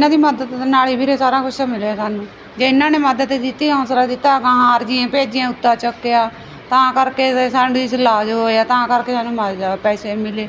ਇਹਨਾਂ ਦੀ ਮਦਦ ਦੇ ਨਾਲ ਹੀ ਵੀਰੇ ਸਾਰਾ ਕੁਝ ਮਿਲਿਆ ਸਾਨੂੰ। ਜੇ ਇਹਨਾਂ ਨੇ ਮਦਦ ਦਿੱਤੀ, ਹੌਸਲਾ ਦਿੱਤਾ ਗਾਹਾਂ ਅਰਜ਼ੀਆਂ ਭੇਜੀਆਂ, ਉੱਤਾ ਚੱਕਿਆ। ਤਾਂ ਕਰਕੇ ਤੇ ਸਾਡੀ ਇਲਾਜ ਹੋਇਆ, ਤਾਂ ਕਰਕੇ ਸਾਨੂੰ ਮਦਦ ਪੈਸੇ ਮਿਲੇ।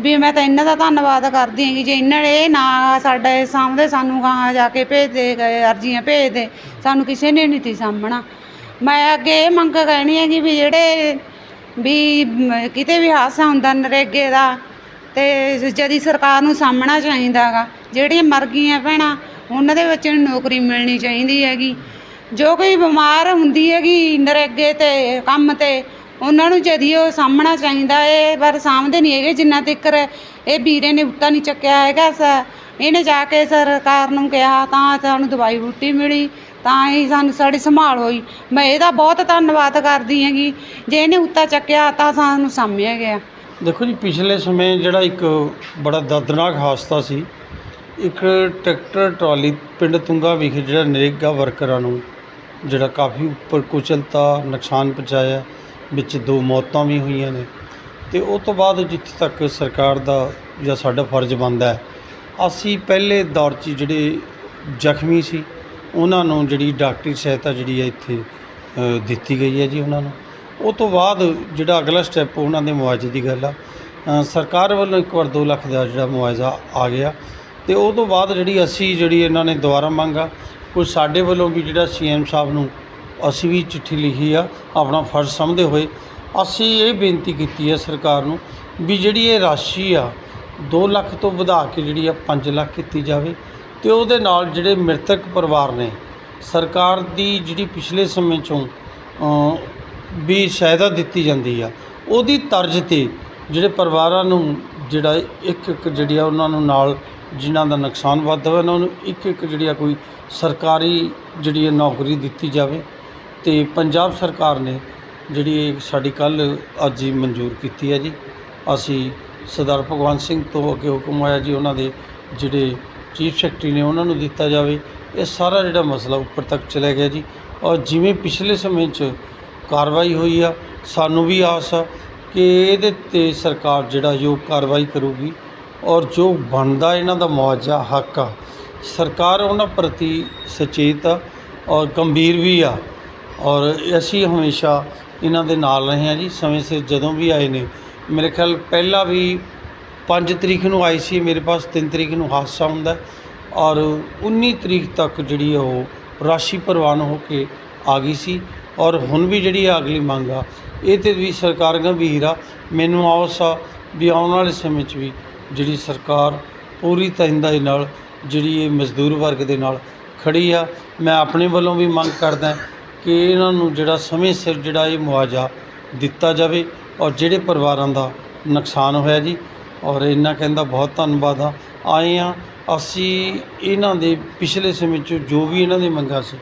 ਵੀ ਮੈਂ ਤਾਂ ਇਹਨਾਂ ਦਾ ਧੰਨਵਾਦ ਕਰਦੀ ਹਾਂ ਕਿ ਜੇ ਇਹਨਾਂ ਨੇ ਇਹ ਨਾ ਸਾਡੇ ਸਾਹਮਣੇ ਸਾਨੂੰ ਗਾਂ ਜਾ ਕੇ ਭੇਜਦੇ, ਗਏ, ਅਰਜ਼ੀਆਂ ਭੇਜਦੇ, ਸਾਨੂੰ ਕਿਸੇ ਨੇ ਨਹੀਂ ਤੀ ਸਾਹਮਣਾ ਮੈਂ ਅੱਗੇ ਇਹ ਮੰਗ ਕਹਿਣੀ ਹੈਗੀ ਵੀ ਜਿਹੜੇ ਵੀ ਕਿਤੇ ਵੀ ਹਾਦਸਾ ਹੁੰਦਾ ਨਰੇਗੇ ਦਾ ਤੇ ਜਦੀ ਸਰਕਾਰ ਨੂੰ ਸਾਹਮਣਾ ਚਾਹੀਦਾਗਾ ਜਿਹੜੀਆਂ ਮਰ ਗਈਆਂ ਭੈਣਾਂ, ਉਹਨਾਂ ਦੇ ਬੱਚਿਆਂ ਨੂੰ ਨੌਕਰੀ ਮਿਲਣੀ ਚਾਹੀਦੀ ਹੈਗੀ। ਜੋ ਕੋਈ ਬਿਮਾਰ ਹੁੰਦੀ ਹੈਗੀ ਨਰੇਗੇ ਤੇ ਕੰਮ ਤੇ ਉਹਨਾਂ ਨੂੰ ਜਦੀ ਉਹ ਸਾਹਮਣਾ ਚਾਹੀਦਾ ਏ, ਪਰ ਸਾਹਮਣੇ ਨਹੀਂ ਹੈਗੇ ਜਿੰਨਾ ਤੱਕਰ ਇਹ ਵੀਰੇ ਨੇ ਉੱਤਾ ਨਹੀਂ ਚੱਕਿਆ ਹੈਗਾ ਸਰ। ਇਹਨੇ ਜਾ ਕੇ ਸਰਕਾਰ ਨੂੰ ਕਿਹਾ, ਤਾਂ ਸਾਨੂੰ ਦਵਾਈ ਬੂਟੀ ਮਿਲੀ, ਤਾਂ ਹੀ ਸਾਨੂੰ ਸਾਡੀ ਸੰਭਾਲ ਹੋਈ। ਮੈਂ ਇਹਦਾ ਬਹੁਤ ਧੰਨਵਾਦ ਕਰਦੀ ਹੈਗੀ। ਜੇ ਇਹਨੇ ਉੱਤਾ ਚੱਕਿਆ ਤਾਂ ਸਾਨੂੰ ਸਾਂਭਿਆ ਗਿਆ। ਦੇਖੋ ਜੀ, ਪਿਛਲੇ ਸਮੇਂ ਜਿਹੜਾ ਇੱਕ ਬੜਾ ਦਰਦਨਾਕ ਹਾਦਸਾ ਸੀ, ਇੱਕ ਟਰੈਕਟਰ ਟਰਾਲੀ ਪਿੰਡ ਤੁੰਗਾ ਵਿਖੇ ਜਿਹੜਾ ਨਰੇਗਾ ਵਰਕਰਾਂ ਨੂੰ ਜਿਹੜਾ ਕਾਫੀ ਉੱਪਰ ਕੁਚਲਤਾ, ਨੁਕਸਾਨ ਪਹੁੰਚਾਇਆ। ਵਿੱਚ ਦੋ ਮੌਤਾਂ ਵੀ ਹੋਈਆਂ ਨੇ। ਤੇ ਉਹ ਤੋਂ ਬਾਅਦ ਜਿੱਥੇ ਤੱਕ ਸਰਕਾਰ ਦਾ ਜਾਂ ਸਾਡਾ ਫਰਜ਼ ਬਣਦਾ ਹੈ, ਅਸੀਂ ਪਹਿਲੇ ਦੌਰ 'ਚ ਜਿਹੜੇ ਜ਼ਖਮੀ ਸੀ, ਉਹਨਾਂ ਨੂੰ ਜਿਹੜੀ ਡਾਕਟਰੀ ਸਹਾਇਤਾ ਜਿਹੜੀ ਹੈ ਇੱਥੇ ਦਿੱਤੀ ਗਈ ਹੈ ਜੀ ਉਹਨਾਂ ਨੂੰ। ਉਹ ਤੋਂ ਬਾਅਦ ਜਿਹੜਾ ਅਗਲਾ ਸਟੈਪ ਉਹਨਾਂ ਦੇ ਮੁਆਵਜ਼ੇ ਦੀ ਗੱਲ ਆ ਸਰਕਾਰ ਵੱਲੋਂ ਇੱਕ ਵਾਰ 2 ਲੱਖ ਦਾ ਜਿਹੜਾ ਮੁਆਵਜ਼ਾ ਆ ਗਿਆ। ਤੇ ਉਹ ਤੋਂ ਬਾਅਦ ਜਿਹੜੀ ਅਸੀਂ ਜਿਹੜੀ ਇਹਨਾਂ ਨੇ ਦੁਬਾਰਾ ਮੰਗਾ ਕੁਝ ਸਾਡੇ ਵੱਲੋਂ ਵੀ ਜਿਹੜਾ ਸੀਐਮ ਸਾਹਿਬ ਨੂੰ ਅਸੀਂ ਵੀ ਚਿੱਠੀ ਲਿਖੀ ਆ, ਆਪਣਾ ਫਰਜ਼ ਸਮਝਦੇ ਹੋਏ। ਅਸੀਂ ਇਹ ਬੇਨਤੀ ਕੀਤੀ ਹੈ ਸਰਕਾਰ ਨੂੰ ਵੀ ਜਿਹੜੀ ਇਹ ਰਾਸ਼ੀ ਆ 2 ਲੱਖ ਤੋਂ ਵਧਾ ਕੇ ਜਿਹੜੀ ਆ 5 ਲੱਖ ਕੀਤੀ ਜਾਵੇ ਤੇ ਉਹਦੇ ਨਾਲ ਜਿਹੜੇ ਮ੍ਰਿਤਕ ਪਰਿਵਾਰ ਨੇ, ਸਰਕਾਰ ਦੀ ਜਿਹੜੀ ਪਿਛਲੇ ਸਮੇਂ ਚੋਂ ਵੀ ਸਹਾਇਤਾ ਦਿੱਤੀ ਜਾਂਦੀ ਆ, ਉਹਦੀ ਤਰਜ਼ ਤੇ ਜਿਹੜੇ ਪਰਿਵਾਰਾਂ ਨੂੰ ਜਿਹੜਾ ਇੱਕ ਇੱਕ ਜਿਹੜੀ ਆ ਉਹਨਾਂ ਨੂੰ ਨਾਲ ਜਿਨ੍ਹਾਂ ਦਾ ਨੁਕਸਾਨ ਵੱਧ ਹੋਇਆ, ਉਹਨਾਂ ਨੂੰ ਇੱਕ ਇੱਕ ਜਿਹੜੀ ਆ ਕੋਈ ਸਰਕਾਰੀ ਜਿਹੜੀ ਹੈ ਨੌਕਰੀ ਦਿੱਤੀ ਜਾਵੇ। ਅਤੇ ਪੰਜਾਬ ਸਰਕਾਰ ਨੇ ਜਿਹੜੀ ਇਹ ਸਾਡੀ ਕੱਲ੍ਹ ਅੱਜ ਹੀ ਮਨਜ਼ੂਰ ਕੀਤੀ ਹੈ ਜੀ, ਅਸੀਂ ਸਰਦਾਰ ਭਗਵੰਤ ਸਿੰਘ ਤੋਂ ਅੱਗੇ ਹੁਕਮ ਆਇਆ ਜੀ ਉਹਨਾਂ ਦੇ ਜਿਹੜੇ ਚੀਫ ਸੈਕਟਰੀ ਨੇ ਉਹਨਾਂ ਨੂੰ ਦਿੱਤਾ ਜਾਵੇ, ਇਹ ਸਾਰਾ ਜਿਹੜਾ ਮਸਲਾ ਉੱਪਰ ਤੱਕ ਚਲਾ ਗਿਆ ਜੀ। ਔਰ ਜਿਵੇਂ ਪਿਛਲੇ ਸਮੇਂ 'ਚ ਕਾਰਵਾਈ ਹੋਈ ਆ, ਸਾਨੂੰ ਵੀ ਆਸ ਆ ਕਿ ਇਹਦੇ ਤੇ ਸਰਕਾਰ ਜਿਹੜਾ ਯੋਗ ਕਾਰਵਾਈ ਕਰੂਗੀ ਔਰ ਜੋ ਬਣਦਾ ਇਹਨਾਂ ਦਾ ਮੁਆਵਜ਼ਾ ਹੱਕ ਆ, ਸਰਕਾਰ ਉਹਨਾਂ ਪ੍ਰਤੀ ਸੁਚੇਤ ਆ ਔਰ ਗੰਭੀਰ ਵੀ ਆ। ਔਰ ਅਸੀਂ ਹਮੇਸ਼ਾ ਇਹਨਾਂ ਦੇ ਨਾਲ ਰਹੇ ਹਾਂ ਜੀ, ਸਮੇਂ ਸਿਰ ਜਦੋਂ ਵੀ ਆਏ ਨੇ। ਮੇਰੇ ਖਿਆਲ ਪਹਿਲਾਂ ਵੀ 5 ਤਰੀਕ ਨੂੰ ਆਈ ਸੀ, ਮੇਰੇ ਪਾਸ 3 ਤਰੀਕ ਨੂੰ ਹਾਦਸਾ ਹੁੰਦਾ ਔਰ 19 ਤਰੀਕ ਤੱਕ ਜਿਹੜੀ ਹੈ ਉਹ ਰਾਸ਼ੀ ਪ੍ਰਵਾਨ ਹੋ ਕੇ ਆ ਗਈ ਸੀ। ਔਰ ਹੁਣ ਵੀ ਜਿਹੜੀ ਆ ਅਗਲੀ ਮੰਗ ਆ, ਇਹ ਤੇ ਵੀ ਸਰਕਾਰ ਗੰਭੀਰ ਆ। ਮੈਨੂੰ ਆਸ ਆ ਵੀ ਆਉਣ ਵਾਲੇ ਸਮੇਂ 'ਚ ਵੀ ਜਿਹੜੀ ਸਰਕਾਰ ਪੂਰੀ ਤਹਿੰਦਾਈ ਨਾਲ ਜਿਹੜੀ ਇਹ ਮਜ਼ਦੂਰ ਵਰਗ ਦੇ ਨਾਲ ਖੜੀ ਆ, ਮੈਂ ਆਪਣੇ ਵੱਲੋਂ ਵੀ ਮੰਗ ਕਰਦਾ ਕਿ ਇਹਨਾਂ ਨੂੰ ਜਿਹੜਾ ਸਮੇਂ ਸਿਰ ਜਿਹੜਾ ਇਹ ਮੁਆਵਜ਼ਾ ਦਿੱਤਾ ਜਾਵੇ ਔਰ ਜਿਹੜੇ ਪਰਿਵਾਰਾਂ ਦਾ ਨੁਕਸਾਨ ਹੋਇਆ ਜੀ। ਔਰ ਇਹਨਾਂ ਕਹਿੰਦਾ ਬਹੁਤ ਧੰਨਵਾਦ ਆ ਆਏ ਆ ਅਸੀਂ ਇਹਨਾਂ ਦੇ ਪਿਛਲੇ ਸਮੇਂ 'ਚ ਜੋ ਵੀ ਇਹਨਾਂ ਦੀ ਮੰਗਾਂ ਸੀ,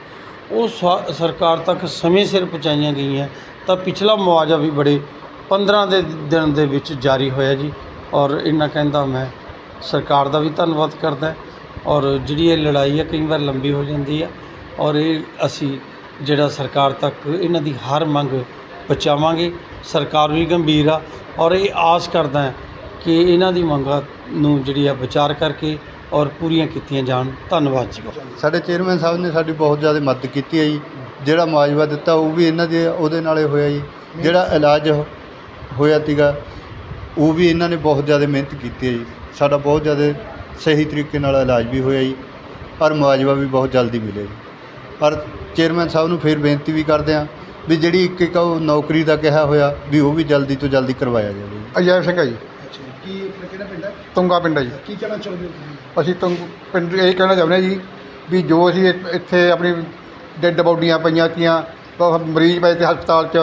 ਉਹ ਸਵਾ- ਸਰਕਾਰ ਤੱਕ ਸਮੇਂ ਸਿਰ ਪਹੁੰਚਾਈਆਂ ਗਈਆਂ। ਤਾਂ ਪਿਛਲਾ ਮੁਆਵਜ਼ਾ ਵੀ ਬੜੇ 15 ਦੇ ਦਿਨ ਦੇ ਵਿੱਚ ਜਾਰੀ ਹੋਇਆ ਜੀ। ਔਰ ਇਹਨਾਂ ਕਹਿੰਦਾ ਮੈਂ ਸਰਕਾਰ ਦਾ ਵੀ ਧੰਨਵਾਦ ਕਰਦਾ। ਔਰ ਜਿਹੜੀ ਇਹ ਲੜਾਈ ਹੈ ਕਈ ਵਾਰ ਲੰਬੀ ਹੋ ਜਾਂਦੀ ਆ। ਔਰ ਇਹ ਅਸੀਂ ਜਿਹੜਾ ਸਰਕਾਰ ਤੱਕ ਇਹਨਾਂ ਦੀ ਹਰ ਮੰਗ ਪਹੁੰਚਾਵਾਂਗੇ। ਸਰਕਾਰ ਵੀ ਗੰਭੀਰ ਆ ਔਰ ਇਹ ਆਸ ਕਰਦਾ ਹੈ ਕਿ ਇਹਨਾਂ ਦੀ ਮੰਗਾਂ ਨੂੰ ਜਿਹੜੀ ਆ ਵਿਚਾਰ ਕਰਕੇ ਔਰ ਪੂਰੀਆਂ ਕੀਤੀਆਂ ਜਾਣ। ਧੰਨਵਾਦ ਜੀ। ਸਾਡੇ ਚੇਅਰਮੈਨ ਸਾਹਿਬ ਨੇ ਸਾਡੀ ਬਹੁਤ ਜ਼ਿਆਦਾ ਮਦਦ ਕੀਤੀ ਹੈ ਜੀ। ਜਿਹੜਾ ਮੁਆਵਜ਼ਾ ਦਿੱਤਾ ਉਹ ਵੀ ਇਹਨਾਂ ਦੇ ਉਹਦੇ ਨਾਲੇ ਹੋਇਆ ਜੀ। ਜਿਹੜਾ ਇਲਾਜ ਹੋਇਆ ਤੀਗਾ ਉਹ ਵੀ ਇਹਨਾਂ ਨੇ ਬਹੁਤ ਜ਼ਿਆਦਾ ਮਿਹਨਤ ਕੀਤੀ ਹੈ ਜੀ। ਸਾਡਾ ਬਹੁਤ ਜ਼ਿਆਦਾ ਸਹੀ ਤਰੀਕੇ ਨਾਲ ਇਲਾਜ ਵੀ ਹੋਇਆ ਜੀ। ਪਰ ਮੁਆਵਜ਼ਾ ਵੀ ਬਹੁਤ ਜਲਦੀ ਮਿਲਿਆ ਜੀ। ਪਰ ਚੇਅਰਮੈਨ ਸਾਹਿਬ ਨੂੰ ਫਿਰ ਬੇਨਤੀ ਵੀ ਕਰਦੇ ਹਾਂ ਵੀ ਜਿਹੜੀ ਇੱਕ ਇੱਕ ਉਹ ਨੌਕਰੀ ਦਾ ਕਿਹਾ ਹੋਇਆ ਵੀ ਉਹ ਵੀ ਜਲਦੀ ਤੋਂ ਜਲਦੀ ਕਰਵਾਇਆ ਜਾਵੇ। ਜੀ ਅਜੈ ਸਿੰਘ ਹੈ ਜੀ। ਕੀ ਆਪਣਾ ਕਿਹੜਾ ਪਿੰਡ ਹੈ? ਤੁੰਗਾ ਪਿੰਡ ਹੈ ਜੀ। ਕੀ ਕਹਿਣਾ ਚਾਹੁੰਦੇ ਹੋ ਤੁਸੀਂ? ਅਸੀਂ ਤੁੰਗ ਪਿੰਡ ਇਹ ਕਹਿਣਾ ਚਾਹੁੰਦੇ ਹਾਂ ਜੀ ਵੀ ਜੋ ਅਸੀਂ ਇ- ਇੱਥੇ ਆਪਣੀ ਡੈੱਡ ਬਾਡੀਆਂ ਪਈਆਂ ਤੀਆਂ ਤਾਂ ਮਰੀਜ਼ ਪਏ ਤੇ ਹਸਪਤਾਲ 'ਚ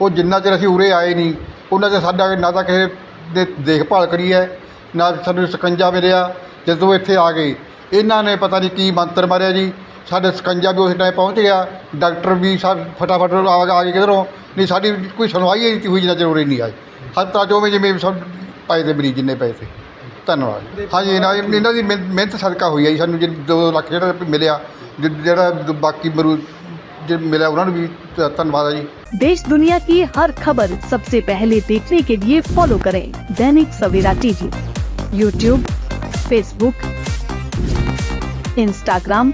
ਉਹ ਜਿੰਨਾ ਚਿਰ ਅਸੀਂ ਉਰੇ ਆਏ ਨਹੀਂ ਉਹਨਾਂ 'ਚ ਸਾਡਾ ਨਾ ਤਾਂ ਕਿਸੇ ਨੇ ਦੇਖਭਾਲ ਕਰੀ ਹੈ ਨਾ ਸਾਨੂੰ ਸਕੰਜਾ ਮਿਲਿਆ ਜਦੋਂ ਇੱਥੇ ਆ ਗਏ। ਇਹਨਾਂ ਨੇ ਪਤਾ ਨਹੀਂ ਕੀ ਮੰਤਰ ਮਾਰਿਆ ਜੀ ਸਾਡੇ ਸਕੰਜਾ ਵੀ ਉਸ ਟਾਈਮ ਪਹੁੰਚ ਗਿਆ ਡਾਕਟਰ ਵੀ ਸਭ ਫਟਾਫਟ ਆ ਆ ਗਏ ਕਿਧਰੋਂ ਨਹੀਂ ਸਾਡੀ ਕੋਈ ਸੁਣਵਾਈ ਹੀ ਨਹੀਂ ਹੋਈ ਜਿੰਨਾ ਚਿਰ ਉਰੇ ਨਹੀਂ ਆਈ ਹਸਪਤਾਲ 'ਚ ਉਵੇਂ ਜਿਵੇਂ ਸਭ ਪਏ ਤੇ ਮਰੀਜ਼ ਜਿੰਨੇ ਪਏ ਤੇ ਧੰਨਵਾਦ ਹਾਂਜੀ ਇਹਨਾਂ ਇਹਨਾਂ ਦੀ ਮਿਹਨ- ਮਿਹਨਤ ਸਦਕਾ ਹੋਈ ਹੈ ਜੀ ਸਾਨੂੰ ਜਿਹੜੇ 2 ਲੱਖ ਜਿਹੜਾ ਮਿਲਿਆ ਜਿ- ਜਿਹੜਾ ਬਾਕੀ ਮਰੂ ਜੇ ਮਿਲਿਆ ਉਹਨਾਂ ਨੂੰ ਵੀ ਧ- ਧੰਨਵਾਦ ਹੈ ਜੀ देश दुनिया की हर खबर सबसे पहले देखने के लिए फॉलो करें Dainik Savera TV YouTube Facebook Instagram